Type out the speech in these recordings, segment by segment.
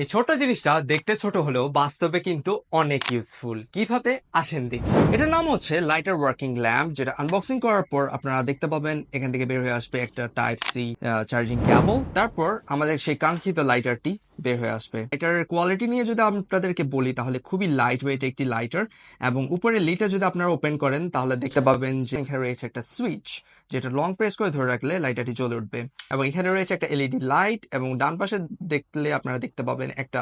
এই ছোট জিনিসটা দেখতে ছোট হলেও বাস্তবে কিন্তু অনেক ইউজফুল কীভাবে? আসেন দেখি। এটার নাম হচ্ছে লাইটার ওয়ার্কিং ল্যাম্প যেটা আনবক্সিং করার পর আপনারা দেখতে পাবেন, এখান থেকে বের হয়ে আসবে একটা টাইপ সি চার্জিং ক্যাবল তারপর আমাদের সেই কাঙ্ক্ষিত লাইটারটি বের হয়ে আসবে। এটার কোয়ালিটি নিয়ে যদি আপনাদেরকে বলি, তাহলে খুবই লাইট ওয়েট একটি লাইটার এবং উপরে লিডটা যদি আপনারা ওপেন করেন, তাহলে দেখতে পাবেন যে এখানে রয়েছে একটা সুইচ যেটা লং প্রেস করে ধরে রাখলে লাইটারটি জ্বলে উঠবে। এবং এখানে রয়েছে একটা এলইডি লাইট এবং ডান পাশে দেখলে আপনারা দেখতে পাবেন একটা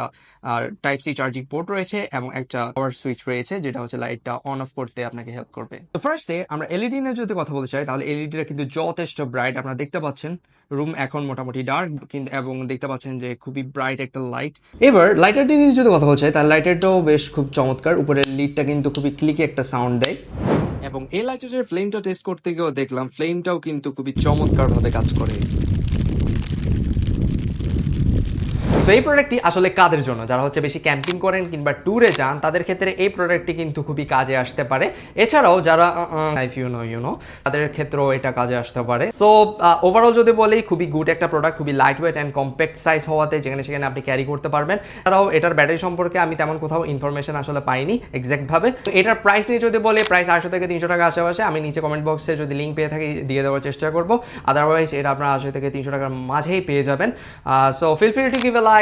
টাইপ সি চার্জিং পোর্ট রয়েছে এবং একটা পাওয়ার সুইচ রয়েছে, যেটা হচ্ছে লাইটটা অন অফ করতে আপনাকে হেল্প করবে। তো ফার্স্টে আমরা এলইডি নিয়ে যদি কথা বলতে চাই, তাহলে এলইডিটা কিন্তু যথেষ্ট ব্রাইট আপনারা দেখতে পাচ্ছেন। রুম এখন মোটামুটি ডার্ক কিন্তু এবং দেখতে পাচ্ছেন যে খুবই ব্রাইট একটা লাইট এবার লাইটারটি নিয়ে যদি কথা বলছে তার লাইটারটাও বেশ খুব চমৎকার। উপরের লিডটা কিন্তু খুবই ক্লিকে একটা সাউন্ড দেয়। এবং এই লাইটারের ফ্লেমটা টেস্ট করতে গিয়েও দেখলাম ফ্লেমটাও কিন্তু খুবই চমৎকার ভাবে কাজ করে তো এই প্রোডাক্টটি আসলে কাদের জন্য, যারা হচ্ছে বেশি ক্যাম্পিং করেন কিংবা ট্যুরে যান, তাদের ক্ষেত্রে এই প্রোডাক্টটি কিন্তু খুবই কাজে আসতে পারে। এছাড়াও যারা life you know you know তাদের ক্ষেত্রেও এটা কাজে আসতে পারে। সো ওভারঅল যদি বলি, খুবই গুড একটা প্রোডাক্ট খুবই light weight and compact size হওয়াতে যেখানে সেখানে আপনি ক্যারি করতে পারবেন। এছাড়াও এটার ব্যাটারি সম্পর্কে আমি তেমন কোথাও ইনফরমেশন আসলে পাইনি এক্স্যাক্ট ভাবে। তো এটার প্রাইস নিয়ে যদি বলি প্রাইস আটশো থেকে তিনশো টাকা আশেপাশে, আমি নিচে কমেন্ট বক্সে যদি লিঙ্ক পেয়ে থাকি, দিয়ে দেওয়ার চেষ্টা করব। আদারওয়াইজ এটা আপনার আটশো থেকে তিনশো টাকার মাঝেই পেয়ে যাবেন। So feel free to give a like